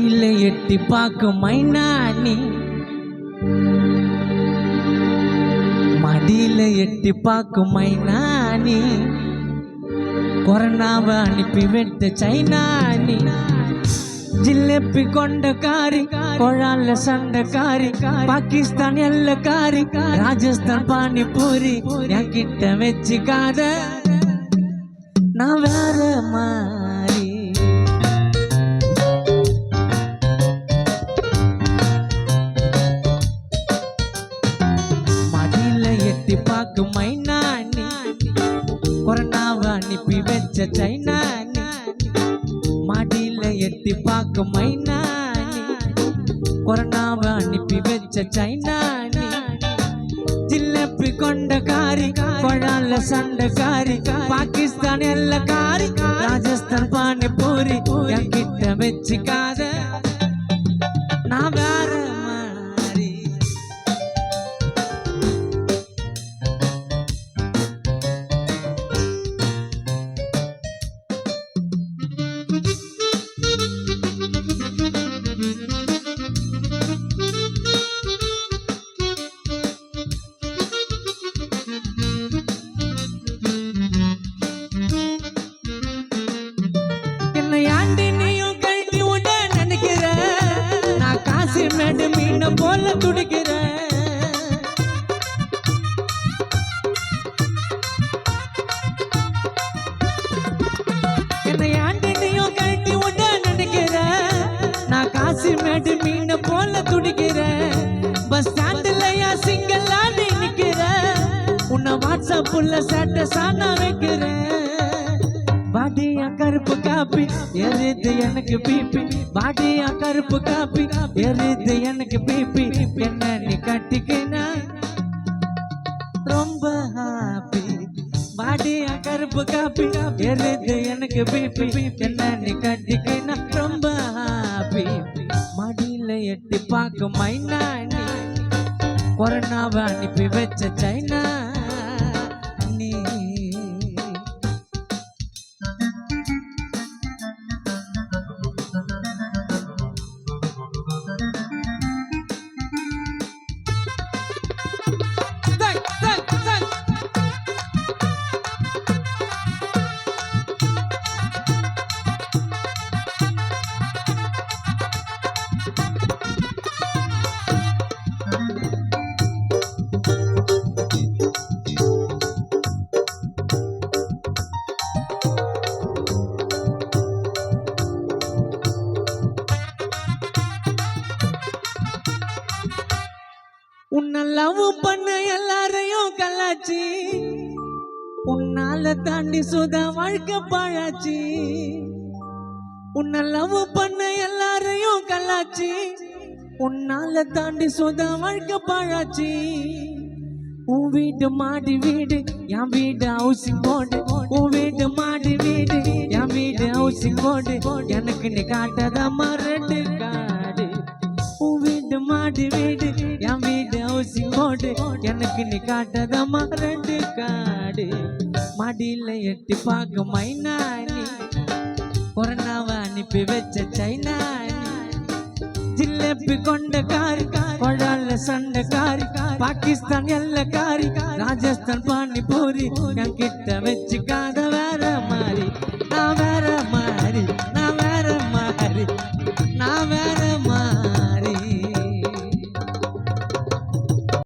இல்ல எட்டி பார்க்கும் மைனா நீ. மடியில எட்டி பார்க்கும் மைனா நீ. கொரோனாவை அனுப்பி விட்ட சைனா நீ. ஜிலேபி கொண்ட காரி கொழால சண்ட காரி பாகிஸ்தான் எல்ல காரி ராஜஸ்தான் பானிபூரி என் கிட்ட வச்சுக்காத நான் வேற கொரோனாவை அனுப்பி வச்ச சைனா மாடியில் எட்டி பார்க்க மைனா கொரோனாவை அனுப்பி வச்ச சைனா ஜில்லப்பி ஜிலேபி கொண்ட காரி கொழால சண்டை காரி பாகிஸ்தான் எல்ல காரி ராஜஸ்தான் பானி பூரி கிட்ட வச்சுக்காத நான் சிமெண்ட் காசு மீன போல துடிக்கிறேன் என்னை ஆண்டி நீயும் கழட்டி விட நான் காசு மேடு மீன போல துடிக்கிறேன் பஸ் ஸ்டாண்டுல என் சிங்கிளா நீ நிக்கிற. உன்னை வாட்ஸ்அப்புள்ள சேட்ட சாணா வைக்கிறேன். பாடியா காப்பி எரிது எனக்கு பீப்பி பாட்டியா கருப்பு காப்பி எரிது எனக்கு பீப்பி என்ன நீ கட்டிக்கினா? ரொம்ப ஹாப்பி பாட்டியா கருப்பு காப்பி எரிது எனக்கு பீப்பி என்ன நீ கட்டிக்கினா? ரொம்ப ஹாப்பி மடியில எட்டி பார்க்க மைனா கொரோனாவை அனுப்பி வச்ச சைனா. உன்னெல்லாம் பண்ண எல்லாரையும் கல்லாச்சி உன்னால தாண்டி சுதா வாழ்க்கை பாழாச்சி. உன்னெல்லாம் பண்ண எல்லாரையும் கல்லாச்சி உன்னால தாண்டி சுதா வாழ்க்கை பாழாச்சி. உன் வீட்டு மாடி வீடு என் வீடு ஹவுசிங் போர்டு உன் வீட்டு மாடி வீடு என் வீடு ஹவுசிங் போர்டு எனக்கு நீ காட்டதாமா ரெண்டு காடு. உன் வீட்டு மாடி வீடு என் வீடு ஹவுசிங் எனக்கு நீ காட்டதாமா ரெண்டு காடு. மடியில எட்டி பார்க்க மைனா நீ கொரோனாவை அனுப்பி வச்ச சைனா நீ ஜிலேபி கொண்ட காரி கொழால சண்ட காரி. பாகிஸ்தான் எல்ல காரி ராஜஸ்தான் பானிபூரி. என் கிட்ட வச்சுக்காத வேற வேற மாதிரி.